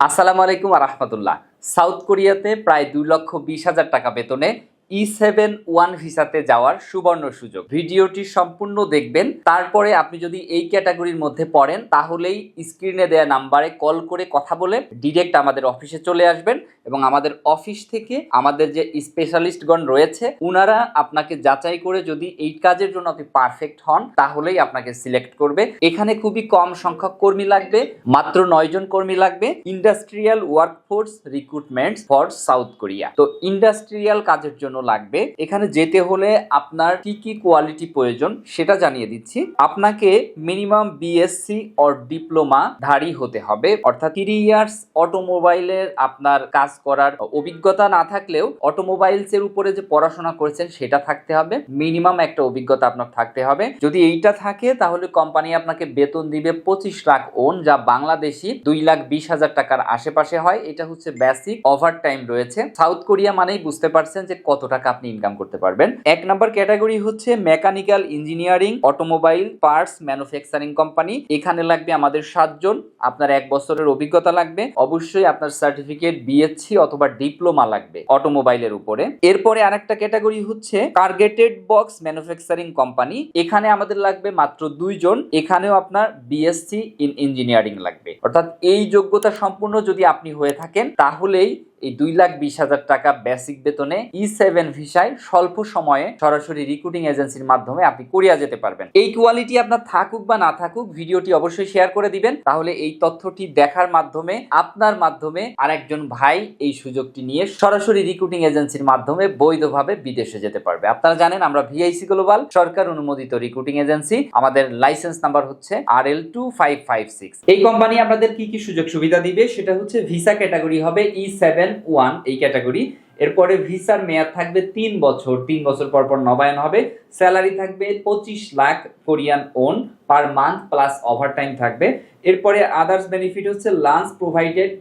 আসসালামু আলাইকুম আহমতুল্লাহ সাউথ কোরিয়াতে প্রায় দুই লক্ষ বিশ হাজার টাকা বেতনে ই সেভেন ওয়ান ভিসাতে যাওয়ার সুবর্ণ সুযোগ। ভিডিওটি সম্পূর্ণ দেখবেন, তারপরে আপনি যদি এই ক্যাটাগরির মধ্যে পড়েন, তাহলেই স্ক্রিনে দেওয়া নাম্বারে কল করে কথা বলে ডিরেক্ট আমাদের অফিসে চলে আসবেন এবং আমাদের অফিস থেকে আমাদের যে স্পেশালিস্টগণ রয়েছে, উনারা আপনাকে যাচাই করে যদি এই কাজের জন্য আপনি পারফেক্ট হন, তাহলেই আপনাকে সিলেক্ট করবে। এখানে খুবই কম সংখ্যক কর্মী লাগবে, মাত্র নয় জন কর্মী লাগবে। Industrial workforce recruitment for South Korea. তো ইন্ডাস্ট্রিয়াল কাজের জন্য লাগবে। এখানে যেতে হলে আপনার কি কি কোয়ালিটি প্রয়োজন সেটা জানিয়ে দিচ্ছি। আপনাকে মিনিমাম বিএসসি অর ডিপ্লোমা ধারী হতে হবে। অর্থাৎ থ্রি ইয়ার্স অটোমোবাইলের আপনার কাজ করার অভিজ্ঞতা না থাকলেও অটোমোবাইলস এর উপরে যে পড়াশোনা করেছেন সেটা থাকতে হবে। মিনিমাম একটা অভিজ্ঞতা আপনার থাকতে হবে। যদি এইটা থাকে তাহলে কোম্পানি আপনাকে বেতন দিবে পঁচিশ লাখ ওন, যা বাংলাদেশি দুই লাখ বিশ হাজার টাকার আশেপাশে হয়। এটা হচ্ছে বেসিক ওভার টাইম রয়েছে। সাউথ কোরিয়া মানেই বুঝতে পারছেন যে কত টাকা আপনি ইনকাম করতে পারবেন। এক নম্বর ক্যাটাগরি হচ্ছে mechanical engineering automobile parts manufacturing company এখানে লাগবে আমাদের সাতজন। আপনার এক বছরের অভিজ্ঞতা লাগবে। অবশ্যই আপনার সার্টিফিকেট বিএসসি অথবা ডিপ্লোমা লাগবে অটোমোবাইলের উপরে। এরপরে আরেকটা ক্যাটাগরি হচ্ছে টার্গেটেড বক্স ম্যানুফ্যাকচারিং কোম্পানি এখানে আমাদের লাগবে মাত্র দুইজন। এখানেও আপনার বিএসসি ইন ইঞ্জিনিয়ারিং লাগবে। অর্থাৎ এই যোগ্যতা সম্পূর্ণ যদি আপনি হয়ে থাকেন, তাহলেই এই দুই লাখ বিশ হাজার টাকা বেসিক বেতনে ই সেভেন ভিসায় স্বল্প সময়ে সরাসরি রিক্রুটিং এজেন্সির মাধ্যমে আপনি কোরিয়া যেতে পারবেন। এই কোয়ালিটি আপনার থাকুক বা না থাকুক, ভিডিওটি অবশ্যই শেয়ার করে দিবেন। তাহলে এই তথ্যটি দেখার মাধ্যমে, আপনার মাধ্যমে আরেকজন ভাই এই সুযোগটি নিয়ে সরাসরি রিক্রুটিং এজেন্সির মাধ্যমে বৈধভাবে বিদেশে যেতে পারবে। আপনারা জানেন, আমরা ভিআইসি গ্লোবাল সরকার অনুমোদিত রিক্রুটিং এজেন্সি আমাদের লাইসেন্স নাম্বার হচ্ছে R L two five five six এই কোম্পানি আপনাদের কি কি সুযোগ সুবিধা দিবে? সেটা হচ্ছে ভিসা ক্যাটাগরি হবে ই সেভেন ওয়ান এই ক্যাটাগরি এরপরে ভিসার মেয়াদ থাকবে তিন বছর তিন বছর পর পর নবায়ন হবে স্যালারি থাকবে পঁচিশ lakh Korean won per month plus overtime থাকবে, এরপরে আদার্স বেনিফিট হচ্ছে লাঞ্চ প্রোভাইডেড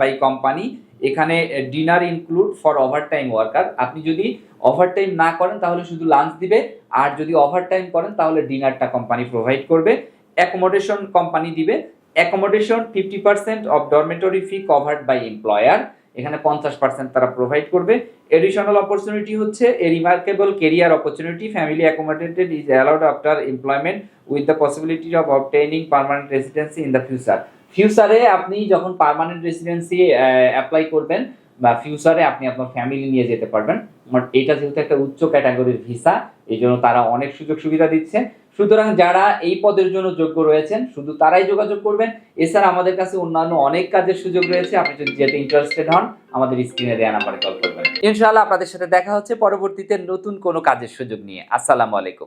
বাই কোম্পানি এখানে dinner include for overtime worker আপনি যদি ওভারটাইম না করেন তাহলে শুধু লাঞ্চ দিবে, আর যদি ওভারটাইম করেন তাহলে ডিনারটা কোম্পানি প্রোভাইড করবে অ্যাকোমোডেশন কোম্পানি দিবে accommodation fifty percent of dormitory fee covered by employer এখানে পঞ্চাশ পার্সেন্ট তারা প্রোভাইড করবে। এডিশনাল অপরচুনিটি হচ্ছে a remarkable career opportunity family accommodated is allowed after employment with the possibility of obtaining permanent residency in the future ফিউচারে আপনি যখন permanent residency apply করবেন বা ফিউচারে আপনি আপনার ফ্যামিলি নিয়ে যেতে পারবেন। এটা যেহেতু একটা উচ্চ ক্যাটাগরির ভিসা এই জন্য তারা অনেক সুযোগ সুবিধা দিচ্ছে। সুতরাং যারা এই পদের জন্য যোগ্য রয়েছেন, শুধু তারাই যোগাযোগ করবেন। এছাড়া আমাদের কাছে অন্যান্য অনেক কাজের সুযোগ রয়েছে। আপনি যদি যেতে ইন্টারেস্টেড হন, আমাদের স্ক্রিনে দেওয়া নাম্বারে কল করবেন। ইনশাআল্লাহ আপনাদের সাথে দেখা হচ্ছে। পরবর্তীতে নতুন কোনো কাজের সুযোগ নিয়ে। আসসালামু আলাইকুম।